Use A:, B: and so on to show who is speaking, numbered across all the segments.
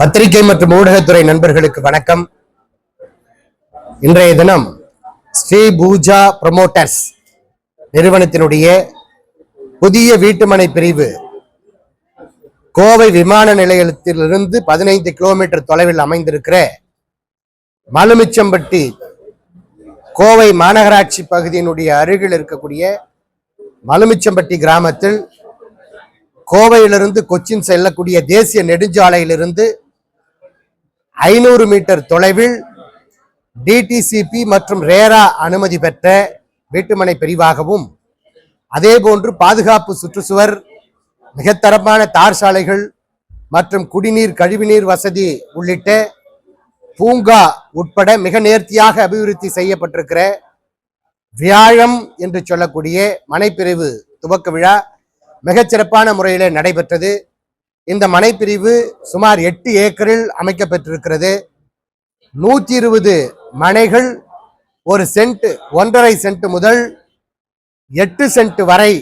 A: பத்திரிகை மற்றும் ஊடகத்துறை நண்பர்களுக்கு வணக்கம். இன்றைய தினம் ஸ்ரீ பூஜா ப்ரமோட்டர்ஸ் நிறுவனத்தினுடைய புதிய வீட்டுமனை பிரிவு கோவை விமான நிலையத்திலிருந்து பதினைந்து கிலோமீட்டர் தொலைவில் அமைந்திருக்கிற மலுமிச்சம்பட்டி கோவை மாநகராட்சி பகுதியினுடைய அருகில் இருக்கக்கூடிய மலுமிச்சம்பட்டி கிராமத்தில் கோவையிலிருந்து கொச்சின் செல்லக்கூடிய தேசிய நெடுஞ்சாலையிலிருந்து ஐநூறு மீட்டர் தொலைவில் டிடிசிபி மற்றும் ரேரா அனுமதி பெற்ற வீட்டுமனை பிரிவாகவும் அதேபோன்று பாதுகாப்பு சுற்றுச்சுவர் மிகத்தரமான தார் சாலைகள் மற்றும் குடிநீர் கழிவுநீர் வசதி உள்ளிட்ட பூங்கா உட்பட மிக நேர்த்தியாக அபிவிருத்தி செய்யப்பட்டிருக்கிற வியாழம் என்று சொல்லக்கூடிய மனைப்பிரிவு துவக்க விழா மிகச்சிறப்பான முறையில் நடைபெற்றது. இந்த மனைப்பிரிவு சுமார் எட்டு ஏக்கரில் அமைக்கப்பட்டிருக்கிறது. நூற்றி இருபது மனைகள் ஒரு சென்ட் ஒன்றரை சென்ட் முதல் எட்டு சென்ட் வரை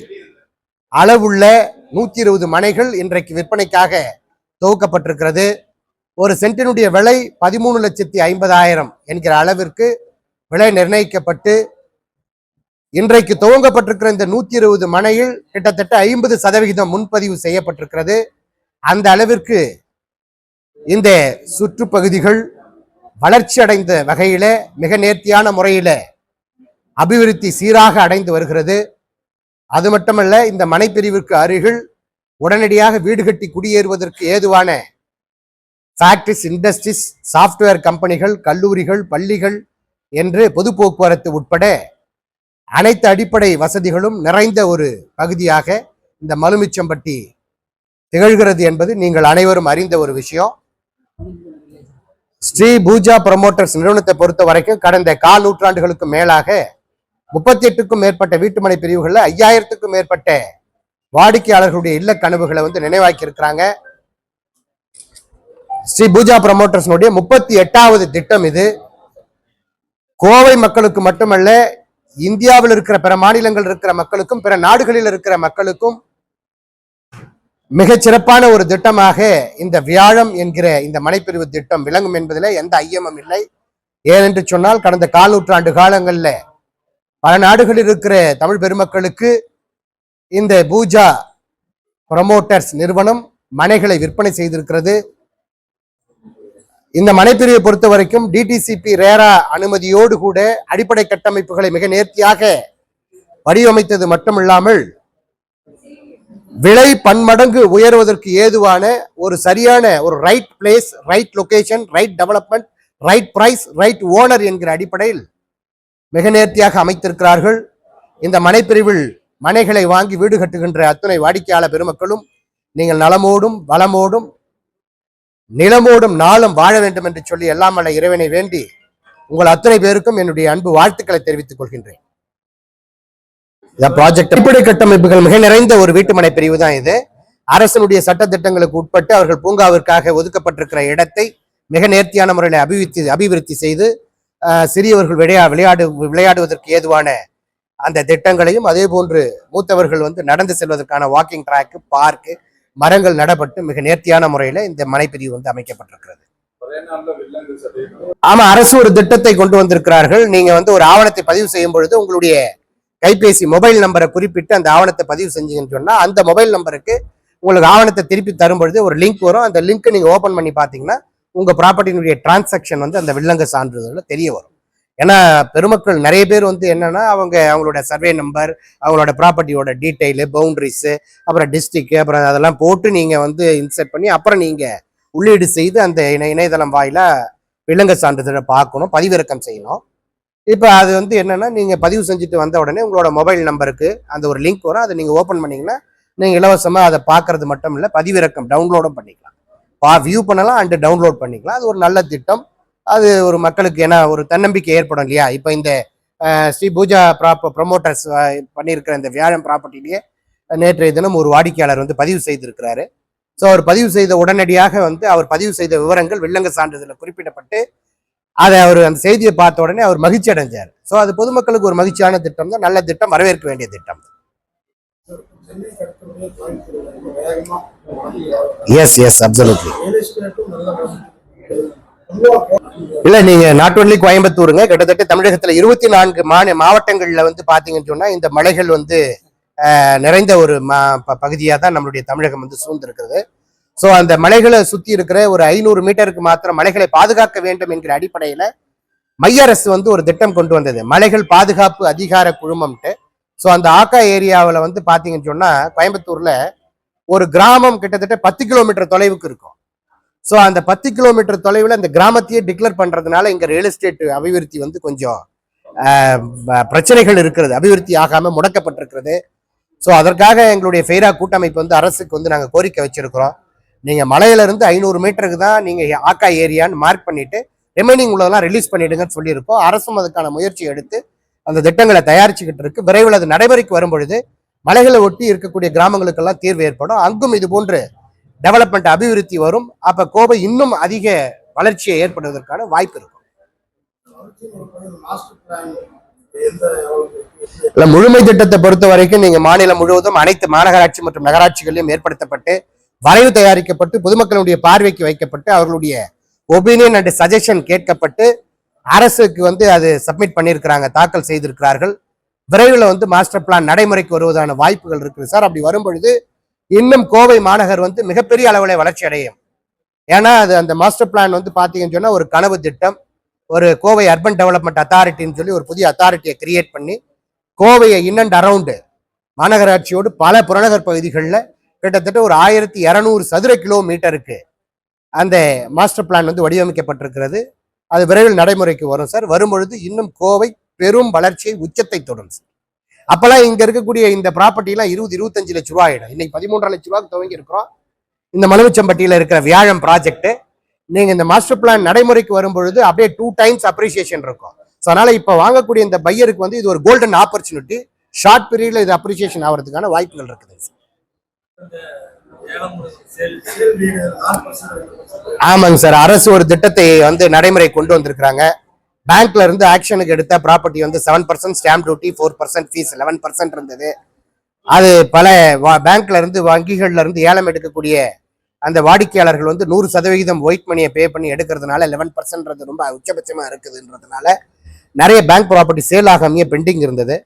A: அளவுள்ள நூற்றி இருபது மனைகள் இன்றைக்கு விற்பனைக்காக துவக்கப்பட்டிருக்கிறது. ஒரு சென்ட்டினுடைய விலை பதிமூணு லட்சத்தி ஐம்பதாயிரம் என்கிற அளவிற்கு விலை நிர்ணயிக்கப்பட்டு இன்றைக்கு துவங்கப்பட்டிருக்கிற இந்த நூற்றி இருபது மனையில் கிட்டத்தட்ட ஐம்பது சதவிகிதம் முன்பதிவு செய்யப்பட்டிருக்கிறது. அந்த அளவிற்கு இந்த சுற்றுப்பகுதிகள் வளர்ச்சி அடைந்த வகையில மிக நேர்த்தியான முறையில அபிவிருத்தி சீராக அடைந்து வருகிறது. அது மட்டுமல்ல இந்த மனைப்பிரிவிற்கு அருகில் உடனடியாக வீடு கட்டி குடியேறுவதற்கு ஏதுவான ஃபேக்ட்ரிஸ் இண்டஸ்ட்ரீஸ் சாஃப்ட்வேர் கம்பெனிகள் கல்லூரிகள் பள்ளிகள் என்று பொது போக்குவரத்து உட்பட அனைத்து அடிப்படை வசதிகளும் நிறைந்த ஒரு பகுதியாக இந்த மலுமிச்சம்பட்டி திகழ்கிறது என்பது நீங்கள் அனைவரும் அறிந்த ஒரு விஷயம். ஸ்ரீ பூஜா ப்ரமோட்டர்ஸ் நிறுவனத்தை பொறுத்த வரைக்கும் கடந்த கால் நூற்றாண்டுகளுக்கு மேலாக முப்பத்தி எட்டுக்கும் மேற்பட்ட வீட்டுமனை பிரிவுகளில் ஐயாயிரத்துக்கும் மேற்பட்ட வாடிக்கையாளர்களுடைய இல்ல கனவுகளை வந்து நினைவாக்கி இருக்கிறாங்க ஸ்ரீ பூஜா ப்ரமோட்டர்ஸ்னுடைய முப்பத்தி எட்டாவது திட்டம் இது. கோவை மக்களுக்கு மட்டுமல்ல இந்தியாவில் இருக்கிற பிற மாநிலங்கள் இருக்கிற மக்களுக்கும் பிற நாடுகளில் இருக்கிற மக்களுக்கும் மிகச் சிறப்பான ஒரு திட்டமாக இந்த வியாழம் என்கிற இந்த மனைப்பிரிவு திட்டம் விளங்கும் என்பதில் எந்த ஐயமும் இல்லை. ஏனென்று சொன்னால் கடந்த கால் நூற்றாண்டு காலங்களில் பல நாடுகளில் இருக்கிற தமிழ் பெருமக்களுக்கு இந்த பூஜா ப்ரமோட்டர்ஸ் நிறுவனம் மனைகளை விற்பனை செய்திருக்கிறது. இந்த மனைப்பிரிவை பொறுத்த வரைக்கும் டிடிசிபி ரேரா அனுமதியோடு கூட அடிப்படை கட்டமைப்புகளை மிக நேர்த்தியாக வடிவமைத்தது மட்டுமில்லாமல் விலை பன்மடங்கு உயர்வதற்கு ஏதுவான ஒரு சரியான ஒரு right place right location right development right price right owner என்கிற அடிப்படையில் மிக நேர்த்தியாக அமைத்திருக்கிறார்கள். இந்த மனைப்பிரிவில் மனைகளை வாங்கி வீடு கட்டுகின்ற அத்துணை வாடிக்கையாளர் பெருமக்களும் நீங்கள் நலமோடும் வளமோடும் நிலமோடும் நாளும் வாழ வேண்டும் என்று சொல்லி எல்லாம் அல்ல இறைவனை வேண்டி உங்கள் அத்தனை பேருக்கும் என்னுடைய அன்பு வாழ்த்துக்களை தெரிவித்துக் கொள்கின்றேன். இந்த ப்ராஜெக்ட் அடிப்படை கட்டமைப்புகள் மிக நிறைந்த ஒரு வீட்டுமனை பிரிவு தான் இது. அரசனுடைய சட்ட திட்டங்களுக்கு உட்பட்டு அவர்கள் பூங்காவிற்காக ஒதுக்கப்பட்டிருக்கிற இடத்தை மிக நேர்த்தியான முறையில் அபிவிருத்தி அபிவிருத்தி செய்து சிறியவர்கள் விளையா விளையாடு விளையாடுவதற்கு ஏதுவான அந்த திட்டங்களையும் அதே போன்று மூத்தவர்கள் வந்து நடந்து செல்வதற்கான வாக்கிங் ட்ராக்கு பார்க்கு மரங்கள் நடப்பட்டு மிக நேர்த்தியான முறையில் இந்த மனைப்பிரிவு வந்து அமைக்கப்பட்டிருக்கிறது. ஆமா அரசு ஒரு திட்டத்தை கொண்டு வந்திருக்கிறார்கள். நீங்க வந்து ஒரு ஆவணத்தை பதிவு செய்யும் பொழுது உங்களுடைய கைபேசி மொபைல் நம்பரை குறிப்பிட்டு அந்த ஆவணத்தை பதிவு செஞ்சீங்கன்னு சொன்னால் அந்த மொபைல் நம்பருக்கு உங்களுக்கு ஆவணத்தை திருப்பி தரும் பொழுது ஒரு லிங்க் வரும். அந்த லிங்க்கை நீங்கள் ஓப்பன் பண்ணி பார்த்தீங்கன்னா உங்கள் ப்ராப்பர்ட்டினுடைய டிரான்சாக்ஷன் வந்து அந்த வில்லங்க சான்றிதழில் தெரிய வரும். ஏன்னா பெருமக்கள் நிறைய பேர் வந்து என்னன்னா அவங்க அவங்களோட சர்வே நம்பர் அவங்களோட ப்ராப்பர்ட்டியோட டீட்டெயிலு பவுண்டரிஸு அப்புறம் டிஸ்ட்ரிக்கு அப்புறம் அதெல்லாம் போட்டு நீங்கள் வந்து இன்சர்ட் பண்ணி அப்புறம் நீங்கள் உள்ளீடு செய்து அந்த இணை இணையதளம் வாயிலாக விலங்கு சான்றிதழை பார்க்கணும் பதிவிறக்கம் செய்யணும். இப்போ அது வந்து என்னென்னா நீங்கள் பதிவு செஞ்சுட்டு வந்த உடனே உங்களோட மொபைல் நம்பருக்கு அந்த ஒரு லிங்க் வரும். அதை நீங்கள் ஓப்பன் பண்ணிங்கன்னா நீங்கள் இலவசமாக அதை பார்க்கறது மட்டும் இல்லை பதிவிறக்கம் டவுன்லோடும் பண்ணிக்கலாம். பா வியூ பண்ணலாம் அண்டு டவுன்லோட் பண்ணிக்கலாம். அது ஒரு நல்ல திட்டம். அது ஒரு மக்களுக்கு ஏன்னா ஒரு தன்னம்பிக்கை ஏற்படும் இல்லையா? இப்போ இந்த ஸ்ரீ பூஜா ப்ராப்ப ப்ரொமோட்டர்ஸ் பண்ணியிருக்கிற இந்த வியாழம் ப்ராப்பர்ட்டிலேயே நேற்றைய தினம் ஒரு வாடிக்கையாளர் வந்து பதிவு செய்திருக்கிறாரு. ஸோ அவர் பதிவு செய்த உடனடியாக வந்து அவர் பதிவு செய்த விவரங்கள் வில்லங்க சான்றிதழில் குறிப்பிடப்பட்டு அதை அவர் அந்த செய்தியை பார்த்த உடனே அவர் மகிழ்ச்சி அடைஞ்சார். ஸோ அது பொதுமக்களுக்கு ஒரு மகிழ்ச்சியான திட்டம் தான் நல்ல திட்டம் வரவேற்க வேண்டிய திட்டம். எஸ் எஸ் அப்சல்யூட்லி இல்ல நீங்க நாட் ஒன்லி கோயம்புத்தூருங்க கிட்டத்தட்ட தமிழகத்துல இருபத்தி நான்கு மாநில மாவட்டங்கள்ல வந்து பாத்தீங்கன்னு சொன்னா இந்த மலைகள் வந்து நிறைந்த ஒரு பகுதியா தான் நம்மளுடைய தமிழகம் வந்து சூழ்ந்திருக்கிறது. ஸோ அந்த மலைகளை சுற்றி இருக்கிற ஒரு ஐநூறு மீட்டருக்கு மாத்திரம் மலைகளை பாதுகாக்க வேண்டும் என்கிற அடிப்படையில மைய அரசு வந்து ஒரு திட்டம் கொண்டு வந்தது. மலைகள் பாதுகாப்பு அதிகார குழுமம்ட்டு. ஸோ அந்த ஆக்கா ஏரியாவில் வந்து பார்த்தீங்கன்னு சொன்னா கோயம்புத்தூர்ல ஒரு கிராமம் கிட்டத்தட்ட பத்து கிலோமீட்டர் தொலைவுக்கு இருக்கும். ஸோ அந்த பத்து கிலோமீட்டர் தொலைவில் அந்த கிராமத்தையே டிக்ளேர் பண்றதுனால இங்க ரியல் எஸ்டேட் அபிவிருத்தி வந்து கொஞ்சம் ப- பிரச்சனைகள் இருக்கிறது. அபிவிருத்தி ஆகாமல் முடக்கப்பட்டிருக்கிறது. ஸோ அதற்காக எங்களுடைய ஃபெய்ரா கூட்டமைப்பு வந்து அரசுக்கு வந்து நாங்கள் கோரிக்கை வச்சிருக்கிறோம். நீங்கள் மலையிலேருந்து ஐநூறு மீட்டருக்கு தான் நீங்கள் ஆக்கா ஏரியான்னு மார்க் பண்ணிவிட்டு ரிமைனிங் உள்ளதெல்லாம் ரிலீஸ் பண்ணிடுங்கன்னு சொல்லியிருக்கோம். அரசும் அதுக்கான முயற்சி எடுத்து அந்த திட்டங்களை தயாரிச்சுக்கிட்டு இருக்கு. விரைவில் அது நடைமுறைக்கு வரும் பொழுது மலைகளை ஒட்டி இருக்கக்கூடிய கிராமங்களுக்கெல்லாம் தீர்வு ஏற்படும். அங்கும் இது போன்று டெவலப்மெண்ட் அபிவிருத்தி வரும். அப்போ கோவை இன்னும் அதிக வளர்ச்சியை ஏற்படுவதற்கான வாய்ப்பு இருக்கும். முழுமை திட்டத்தை பொறுத்த வரைக்கும் நீங்கள் மாநிலம் முழுவதும் அனைத்து மாநகராட்சி மற்றும் நகராட்சிகளிலும் ஏற்படுத்தப்பட்டு வரைவு தயாரிக்கப்பட்டு பொதுமக்களுடைய பார்வைக்கு வைக்கப்பட்டு அவர்களுடைய ஒபீனியன் அண்ட் சஜஷன் கேட்கப்பட்டு அரசுக்கு வந்து அது சப்மிட் பண்ணியிருக்கிறாங்க தாக்கல் செய்திருக்கிறார்கள். விரைவில் வந்து மாஸ்டர் பிளான் நடைமுறைக்கு வருவதான வாய்ப்புகள் இருக்குது சார். அப்படி வரும் பொழுது இன்னும் கோவை மாநகர் வந்து மிகப்பெரிய அளவில் வளர்ச்சி அடையும். ஏன்னா அது அந்த மாஸ்டர் பிளான் வந்து பார்த்தீங்கன்னு சொன்னால் ஒரு கனவு திட்டம் ஒரு கோவை அர்பன் டெவலப்மெண்ட் அத்தாரிட்டின்னு சொல்லி ஒரு புதிய அத்தாரிட்டியை கிரியேட் பண்ணி கோவையை இன் அண்ட் அரவுண்டு மாநகராட்சியோடு பல புறநகர் பகுதிகளில் கிட்டத்தட்ட ஒரு ஆயிரத்தி இரநூறு சதுர கிலோமீட்டருக்கு அந்த மாஸ்டர் பிளான் வந்து வடிவமைக்கப்பட்டிருக்கிறது. அது விரைவில் நடைமுறைக்கு வரும் சார் வரும்பொழுது இன்னும் கோவை பெரும் வளர்ச்சியை உச்சத்தை தொடும் சார் அப்போல்லாம் இங்கே இருக்கக்கூடிய இந்த ப்ராப்பர்ட்டிலாம் இருபது இருபத்தஞ்சு லட்ச ரூபா ஆகிடும் இன்னைக்கு பதிமூன்றரை லட்ச ரூபாய்க்கு துவங்கி இருக்கிறோம் இந்த மலுவச்சம்பட்டியில் இருக்கிற வியாழம் ப்ராஜெக்ட் நீங்க இந்த மாஸ்டர் பிளான் நடைமுறைக்கு வரும்பொழுது அப்படியே டூ டைம்ஸ் அப்ரிசியேஷன் இருக்கும். ஸோ அதனால இப்போ வாங்கக்கூடிய இந்த பையருக்கு வந்து இது ஒரு கோல்டன் ஆப்பர்ச்சுனிட்டி ஷார்ட் பீரியட்ல இது அப்ரிசியேஷன் ஆகிறதுக்கான வாய்ப்புகள் இருக்குது
B: சேல் வீடு நாலு பர்சன்ட்
A: ஆமாங்க சார். அரசு ஒரு திட்டத்தை வந்து நடைமுறை கொண்டு வந்திருக்கிறாங்க. பேங்க்ல இருந்து ஆக்ஷனுக்கு எடுத்த ப்ராப்பர்ட்டி வந்து seven percent stamp duty four percent fees eleven percent இருந்தது. அது பல பேங்க்ல இருந்து வங்கிகள்ல இருந்து ஏலம் எடுக்கக்கூடிய அந்த வாடிக்கையாளர்கள் வந்து நூறு சதவிகிதம் ஒயிட் மணியை பே பண்ணி எடுக்கிறதுனால லெவன் பர்சன்ட்ன்றது ரொம்ப உச்சபட்சமாக இருக்குதுன்றதுனால நிறைய பேங்க் ப்ராப்பர்ட்டி சேல் ஆகாமையே பெண்டிங் இருந்தது.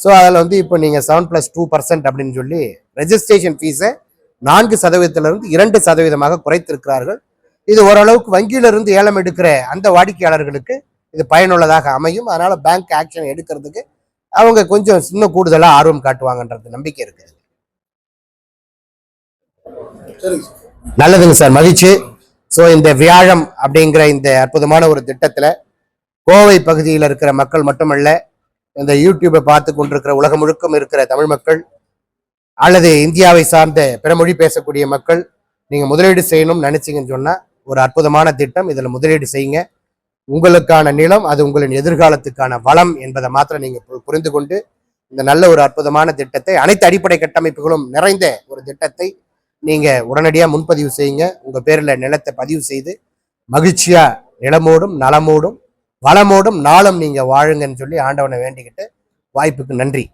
A: ஸோ அதில் வந்து இப்போ நீங்கள் செவன் ப்ளஸ் டூ பர்சன்ட் அப்படின்னு சொல்லி ரெஜிஸ்ட்ரேஷன் ஃபீஸை நான்கு சதவீதத்திலிருந்து இரண்டு சதவீதமாக குறைத்திருக்கிறார்கள். இது ஓரளவுக்கு வங்கியிலிருந்து ஏலம் எடுக்கிற அந்த வாடிக்கையாளர்களுக்கு இது பயனுள்ளதாக அமையும். அதனால பேங்க் ஆக்ஷன் எடுக்கிறதுக்கு அவங்க கொஞ்சம் இன்னும் கூடுதலாக ஆர்வம் காட்டுவாங்கன்றது நம்பிக்கை இருக்குது. நல்லதுங்க சார் மகிழ்ச்சி. ஸோ இந்த வியாழம் அப்படிங்கிற இந்த அற்புதமான ஒரு திட்டத்துல கோவை பகுதியில் இருக்கிற மக்கள் மட்டுமல்ல இந்த யூடியூப்பை பார்த்து கொண்டிருக்கிற உலகம் முழுக்கம் இருக்கிற தமிழ் மக்கள் அல்லது இந்தியாவை சார்ந்த பிற மொழி பேசக்கூடிய மக்கள் நீங்கள் முதலீடு செய்யணும்னு நினச்சிங்கன்னு சொன்னால் ஒரு அற்புதமான திட்டம். இதில் முதலீடு செய்யுங்க. உங்களுக்கான நிலம் அது உங்களின் எதிர்காலத்துக்கான வளம் என்பதை மாத்திரம் நீங்கள் பு- புரிந்து கொண்டு இந்த நல்ல ஒரு அற்புதமான திட்டத்தை அனைத்து அடிப்படை கட்டமைப்புகளும் நிறைந்த ஒரு திட்டத்தை நீங்கள் உடனடியாக முன்பதிவு செய்யுங்க. உங்கள் பேரில் நிலத்தை பதிவு செய்து மகிழ்ச்சியாக நிலமோடும் நலமோடும் வளமோடும் நாளும் நீங்கள் வாழுங்கன்னு சொல்லி ஆண்டவனை வேண்டிக்கிட்டு வாய்ப்புக்கு நன்றி.